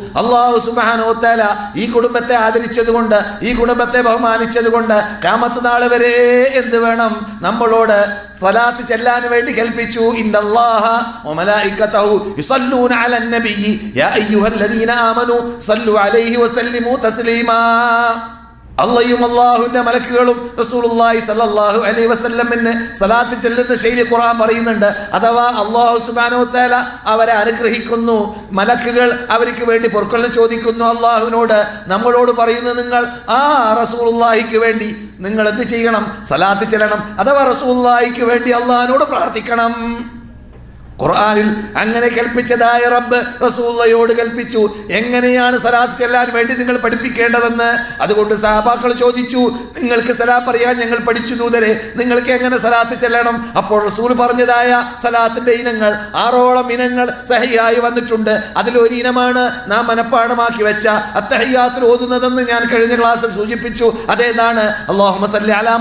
അള്ളാഹു സുബാനോത്തല ഈ കുടുംബത്തെ ആദരിച്ചതുകൊണ്ട് ഈ കുടുംബത്തെ ബഹുമാനിച്ചതുകൊണ്ട് കാമത്ത് നാൾ വരെ എന്ത് വേണം? നമ്മളോട് സലാത്ത് ചെല്ലാൻ വേണ്ടി കൽപ്പിച്ചു. ഇന്നല്ലാഹ അള്ളയും അള്ളാഹുവിന്റെ മലക്കുകളും റസൂലുള്ളാഹി സല്ലല്ലാഹു അലൈഹി വസല്ലമിന് സലാത്ത് ചെല്ലുന്ന ശൈലി ഖുർആൻ പറയുന്നുണ്ട്. അഥവാ അള്ളാഹു സുബ്ഹാനഹു തആല അവരെ അനുഗ്രഹിക്കുന്നു. മലക്കുകൾ അവർക്ക് വേണ്ടി പൊറുക്കലിന് ചോദിക്കുന്നു അള്ളാഹുവിനോട്. നമ്മളോട് പറയുന്നു നിങ്ങൾ ആ റസൂലുള്ളാഹിക്ക് വേണ്ടി നിങ്ങൾ എന്ത് ചെയ്യണം? സലാത്ത് ചെല്ലണം. അഥവാ റസൂലുള്ളാഹിക്ക് വേണ്ടി അള്ളാഹിനോട് പ്രാർത്ഥിക്കണം. ഖുർആനിൽ അങ്ങനെ കൽപ്പിച്ചതായ റബ്ബ് റസൂള്ളയോട് കൽപ്പിച്ചു. എങ്ങനെയാണ് സലാത്ത് ചെല്ലാൻ വേണ്ടി നിങ്ങൾ പഠിപ്പിക്കേണ്ടതെന്ന്? അതുകൊണ്ട് സഹാബാക്കൾ ചോദിച്ചു നിങ്ങൾക്ക് സലാം പറയാൻ ഞങ്ങൾ പഠിച്ചു ദൂതരെ നിങ്ങൾക്ക് എങ്ങനെ സലാത്ത് ചെല്ലണം? അപ്പോൾ റസൂൽ പറഞ്ഞതായ സലാത്തിന്റെ ഇനങ്ങൾ ആറോളം ഇനങ്ങൾ സഹിയായി വന്നിട്ടുണ്ട്. അതിലൊരു ഇനമാണ് നാം മനഃപ്പാടമാക്കി വെച്ച അത്തഹയ്യാത്തിൽ ഓതുന്നതെന്ന് ഞാൻ കഴിഞ്ഞ ക്ലാസ്സിൽ സൂചിപ്പിച്ചു. അതേതാണ് അള്ളാഹു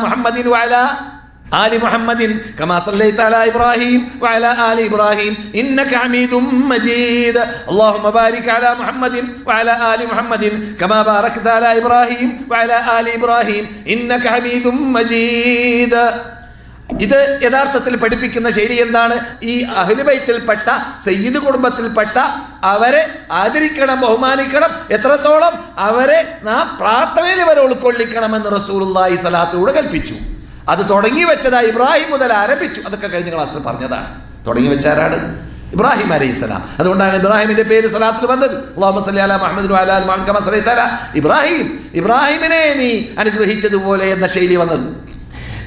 മുഹമ്മദിൻ വഅലാ آل محمد كما صليت على إبراهيم وعلى آل إبراهيم إنك حميد مجيد اللهم بارك على محمد وعلى آل محمد كما باركت على إبراهيم وعلى آل إبراهيم إنك حميد مجيد ഇത് യഥാർത്ഥത്തിൽ പഠിപ്പിക്കുന്ന ശൈലി എന്താണ് ഈ അഹ്ലുബൈത്തിൽപ്പെട്ട സയ്യിദ് കുടുംബത്തിൽപ്പെട്ട അവരെ ആദരിക്കണം ബഹുമാനിക്കണം എത്രത്തോളം അവരെ നാം പ്രാർത്ഥനയിൽ വരെ ഉൾക്കൊള്ളിക്കണമെന്ന് റസൂലുള്ളാഹി സ്വലാത്തിലൂടെ കൽപ്പിച്ചു അത് തുടങ്ങി വെച്ചതാ ഇബ്രാഹിം മുതൽ ആരംഭിച്ചു. അതൊക്കെ കഴിഞ്ഞ ക്ലാസ്സിൽ പറഞ്ഞതാണ്. തുടങ്ങി വെച്ചാരാണ് ഇബ്രാഹിം അലൈഹി സ്വലാം. അതുകൊണ്ടാണ് ഇബ്രാഹിമിന്റെ പേര് സലാത്തിൽ വന്നത്. ഇബ്രാഹിം ഇബ്രാഹിമിനെ നീ അനുഗ്രഹിച്ചതുപോലെ എന്ന ശൈലി വന്നത്.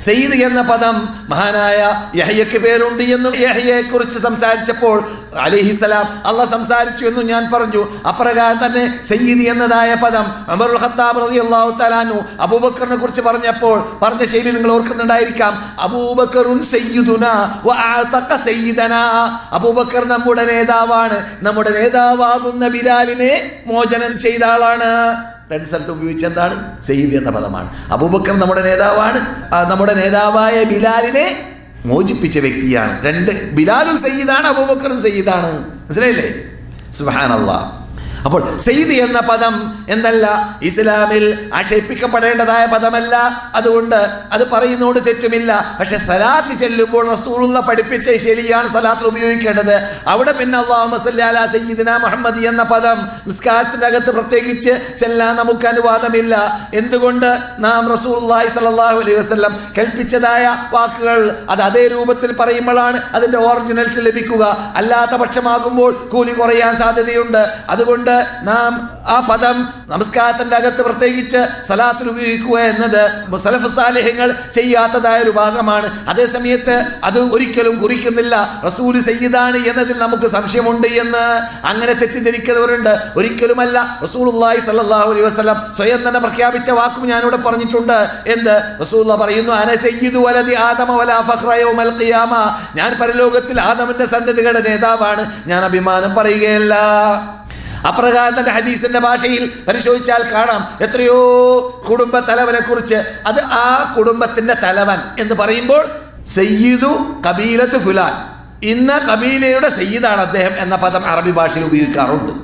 സെയ്ദ് എന്ന പദം മഹാനായ യഹയ്യക്ക് പേരുണ്ട് എന്ന് യഹയ്യയെ കുറിച്ച് സംസാരിച്ചപ്പോൾ അലിഹിസലാം അള്ളാഹ് സംസാരിച്ചു എന്ന് ഞാൻ പറഞ്ഞു. അപ്രകാരം തന്നെ സയ്യിദ് എന്നതായ പദം അമറുൽ ഖത്താബ് അള്ളാഹു തലാനു അബൂബക്കറിനെ കുറിച്ച് പറഞ്ഞപ്പോൾ പറഞ്ഞ ശൈലി നിങ്ങൾ ഓർക്കുന്നുണ്ടായിരിക്കാം. അബൂബക്കറുൻ സയ്യിദുന സയ്യിദന. അബൂബക്കർ നമ്മുടെ നേതാവാണ്. നമ്മുടെ നേതാവാകുന്ന ബിലാലിനെ മോചനം ചെയ്ത ആളാണ്. രണ്ട് സ്ഥലത്ത് ഉപയോഗിച്ച എന്താണ്? സയ്യിദ് എന്ന പദമാണ്. അബൂബക്കർ നമ്മുടെ നേതാവാണ്. നമ്മുടെ നേതാവായ ബിലാലിനെ മോചിപ്പിച്ച വ്യക്തിയാണ്. രണ്ട് ബിലാലും സയ്യിദാണ് അബൂബക്കറും സയ്യിദാണ്. മനസ്സിലായില്ലേ? സുഹാനല്ലാ അപ്പോൾ സെയ്ദ് എന്ന പദം എന്നല്ല ഇസ്ലാമിൽ ആക്ഷേപിക്കപ്പെടേണ്ടതായ പദമല്ല. അതുകൊണ്ട് അത് പറയുന്നതുകൊണ്ട് തെറ്റുമില്ല. പക്ഷെ സലാത്ത് ചെല്ലുമ്പോൾ റസൂലുള്ള പഠിപ്പിച്ച ശരിയാണ് സലാത്ത് ഉപയോഗിക്കേണ്ടത്. അവിടെ പിന്നെ അള്ളാഹു മസല്ലാ സയ്യിദിന മുഹമ്മദ് എന്ന പദം നിസ്കാരത്തിനകത്ത് പ്രത്യേകിച്ച് ചെല്ലാൻ നമുക്ക് അനുവാദമില്ല. എന്തുകൊണ്ട് നാം റസൂലുള്ളാഹി സലാഹു അലൈഹി വസ്ലം കൽപ്പിച്ചതായ വാക്കുകൾ അത് അതേ രൂപത്തിൽ പറയുമ്പോഴാണ് അതിന്റെ ഓറിജിനൽസ് ലഭിക്കുക. അല്ലാത്ത പക്ഷമാകുമ്പോൾ കൂലി കുറയാൻ സാധ്യതയുണ്ട്. അതുകൊണ്ട് നാം ആ പദം നമസ്കാരത്തിന്റെ അകത്ത് പ്രത്യേകിച്ച് സലാത്തിൽ ഉപയോഗിക്കുക എന്നത് സലഫ് സാലിഹ്യങ്ങൾ ചെയ്യാത്തതായ ഒരു ഭാഗമാണ്. അതേ സമയത്ത് അത് ഒരിക്കലും കുറിക്കുന്നില്ല. റസൂൽ സയ്യിദാണ് എന്നതിൽ നമുക്ക് സംശയമുണ്ട് എന്ന് അങ്ങനെ തെറ്റിദ്ധരിക്കുന്നവരുണ്ട്. ഒരിക്കലുമല്ല റസൂലുള്ളാഹി സ്വല്ലല്ലാഹു അലൈഹി വസല്ലം സ്വയം തന്നെ പ്രഖ്യാപിച്ച വാക്കും ഞാനിവിടെ പറഞ്ഞിട്ടുണ്ട് എന്ത് റസൂൽ പറയുന്നു അന സയ്യിദു വലദി ആദമ വലാ ഫഖ്റ യൗമൽ ഖിയാമ. ഞാൻ പരലോകത്തിൽ ആദമിന്റെ സന്തതികളുടെ നേതാവാണ്. ഞാൻ അഭിമാനം പറയുകയല്ല. അപ്രകാരം തന്നെ ഹദീസിന്റെ ഭാഷയിൽ പരിശോധിച്ചാൽ കാണാം എത്രയോ കുടുംബ തലവനെ കുറിച്ച് അത് ആ കുടുംബത്തിന്റെ തലവൻ എന്ന് പറയുമ്പോൾ സയ്യിദു കബീലത്ത് ഫുലാൻ. ഇന്ന കബീലയുടെ സയ്യിദാണ് അദ്ദേഹം എന്ന പദം അറബി ഭാഷയിൽ ഉപയോഗിക്കാറുണ്ട്.